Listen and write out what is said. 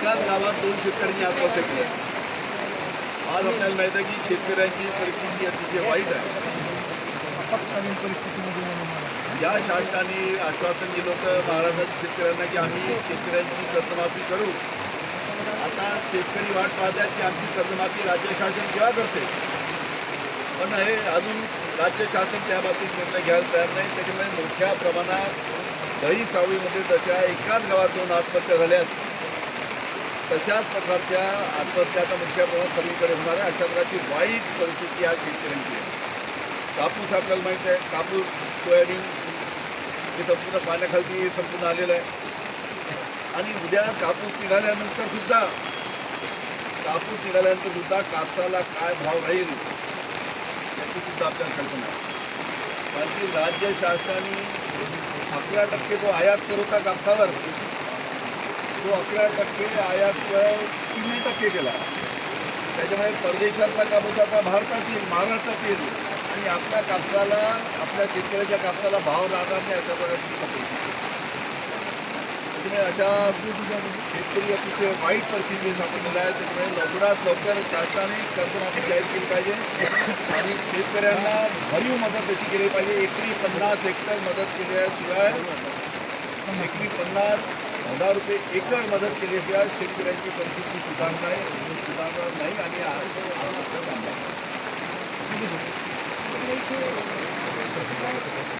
एकाच गावात दोन शेतकऱ्यांनी आत्महत्या केल्या आज आपल्याला माहीत आहे की शेतकऱ्यांची परिस्थिती अतिशय वाईट आहे. या शासनाने आश्वासन दिलं होतं महाराष्ट्रात शेतकऱ्यांना की आम्ही शेतकऱ्यांची कर्जमाफी करू. आता शेतकरी वाट पाहतात की आमची कर्जमाफी राज्य शासन केव्हा करते? पण हे अजून राज्य शासन त्या बाबतीत निर्णय घ्यायला तयार नाही. त्याच्यामुळे मोठ्या प्रमाणात दही सावळीमध्ये तशा एकाच गावात दोन आत्महत्या झाल्यात तशाच प्रकारच्या आत्महत्याचा आता मोठ्या प्रमाणात सगळीकडे होणार आहे. अशा प्रकारची वाईट परिस्थिती आज शेतकऱ्यांची आहे कापूस आपल्याला माहीत आहे कापूस सोयाबीन हे संपूर्ण पाण्याखालती संपूर्ण आलेलं आहे. आणि उद्या कापूस निघाल्यानंतर सुद्धा कापूस निघाल्यानंतर सुद्धा कापसाला काय भाव राहील याची सुद्धा आपल्याला कल्पना आहे. कारण की राज्य शासनाने अकरा टक्के जो आयात करू होता कापसावर तो अकरा टक्के आयात तीन टक्के केला त्याच्यामुळे परदेशातला कापूस आता भारतात येईल महाराष्ट्रात येईल आणि आपल्या कापसाला आपल्या शेतकऱ्याच्या कापसाला भाव राहणार नाही अशा प्रकारची त्याच्यामुळे अशा शेतकरी अतिशय वाईट परिस्थिती सापडलेला आहे. त्याच्यामुळे लवकरात लवकर शासनाने कर्जमाफी जाहीर केली पाहिजे आणि शेतकऱ्यांना भरीव मदत अशी केली पाहिजे. एकरी पन्नास हेक्टर मदत केल्याशिवाय एकरी पन्नास हजार रुपये एकर मदत केल्याशिवाय शेतकऱ्यांची परिस्थिती सुधारणार आहे सुधारणार नाही आणि आज